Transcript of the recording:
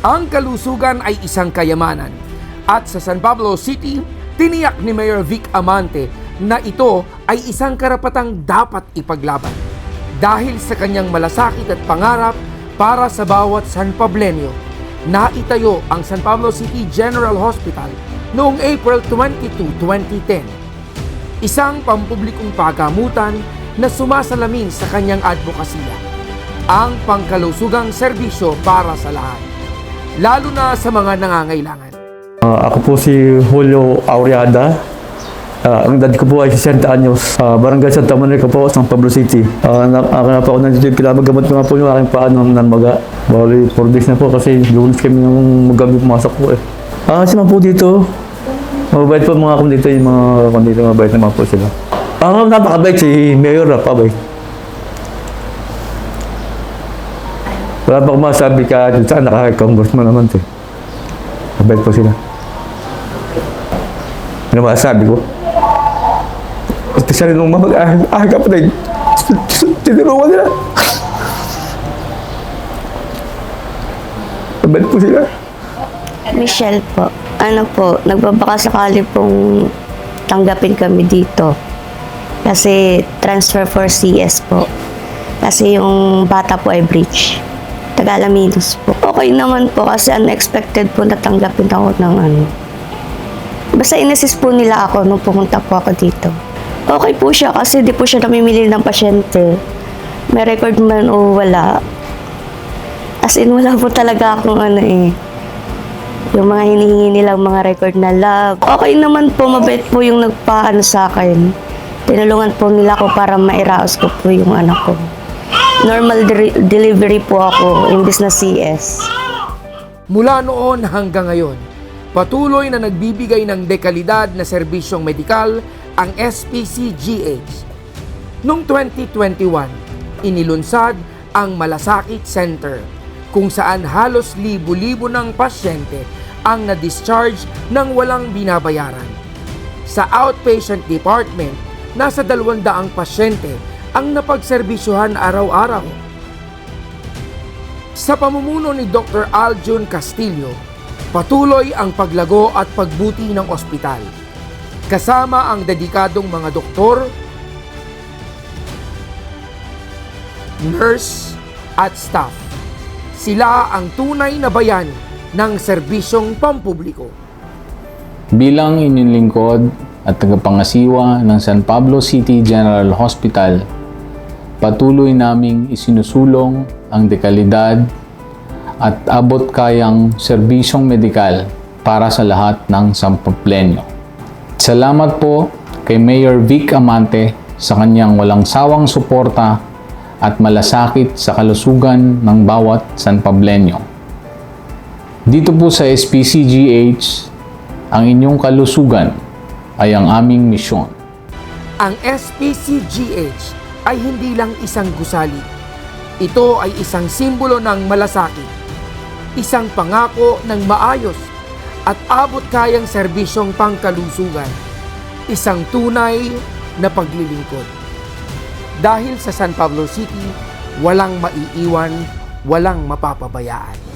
Ang kalusugan ay isang kayamanan. At sa San Pablo City, tiniyak ni Mayor Vic Amante na ito ay isang karapatang dapat ipaglaban. Dahil sa kanyang malasakit at pangarap para sa bawat San Pablenyo, naitayo ang San Pablo City General Hospital noong April 22, 2010 isang pampublikong pagamutan na sumasalamin sa kanyang advokasya. Ang pangkalusugang serbisyo para sa lahat, lalo na sa mga nangangailangan. Ah, ako po si Julio Auriada. Ah, ang dad ko po ay 60 anyos. Ah, Barangay Santa Monica po, San Pablo City. Uh, na, ako na po ako nandito pinamagamot ko nga po yung aking paa ng nanmaga. Bali, 4 days na po kasi lunes kami nung magabi pumasok po eh. Ah, sino po dito? Mabait po mga kung dito yung mga kung dito mabait naman po sila. Ah, napakabait si Mayor napakabait. Wala pa akong masabi ka dito sa nakaka-congressman naman to. eh. Mabait po sila. Ano masasabi ko? Ito siya rin nung mamag-ahag pa rin. Tinulungan nila. Mabait po sila. Michelle po. Ano po, nagbabaka sakali pong tanggapin kami dito. Kasi transfer for CS po. Kasi yung bata po ay breach. Tagalaminos po. Okay naman po kasi unexpected po natanggapin ako ng ano. Basta inassist po nila ako nung pumunta po ako dito. Okay po siya kasi di po siya namimili ng pasyente. May record man o wala. As in, wala po talaga akong ano eh. Yung mga hinihingi nilang mga record na lab. Okay naman po, mabait po yung nagpaano sa akin. Tinulungan po nila ako para mairaos ko po yung anak ko. Normal de- delivery po ako, imbis na CS. Mula noon hanggang ngayon, patuloy na nagbibigay ng dekalidad na serbisyong medikal ang SPCGH. Noong 2021, inilunsad ang Malasakit Center kung saan halos libo-libo ng pasyente ang na-discharge ng walang binabayaran. Sa outpatient department, nasa 200 pasyente ang napagserbisyuhan araw-araw. Sa pamumuno ni Dr. Aljun Castillo, patuloy ang paglago at pagbuti ng ospital. Kasama ang dedikadong mga doktor, nurse at staff. Sila ang tunay na bayan ng serbisyong pampubliko. Bilang inyong lingkod at tagapangasiwa ng San Pablo City General Hospital, patuloy naming isinusulong ang dekalidad at abot kayang serbisyong medikal para sa lahat ng sampaplenyo. Salamat po kay Mayor Vic Amante sa kanyang walang sawang suporta at malasakit sa kalusugan ng bawat San Pablenyo. Dito po sa SPCGH, ang inyong kalusugan ay ang aming misyon. Ang SPCGH ay hindi lang isang gusali. Ito ay isang simbolo ng malasakit, isang pangako ng maayos at abot kayang serbisyong pangkalusugan, isang tunay na paglilingkod. Dahil sa San Pablo City, walang maiiwan, walang mapapabayaan.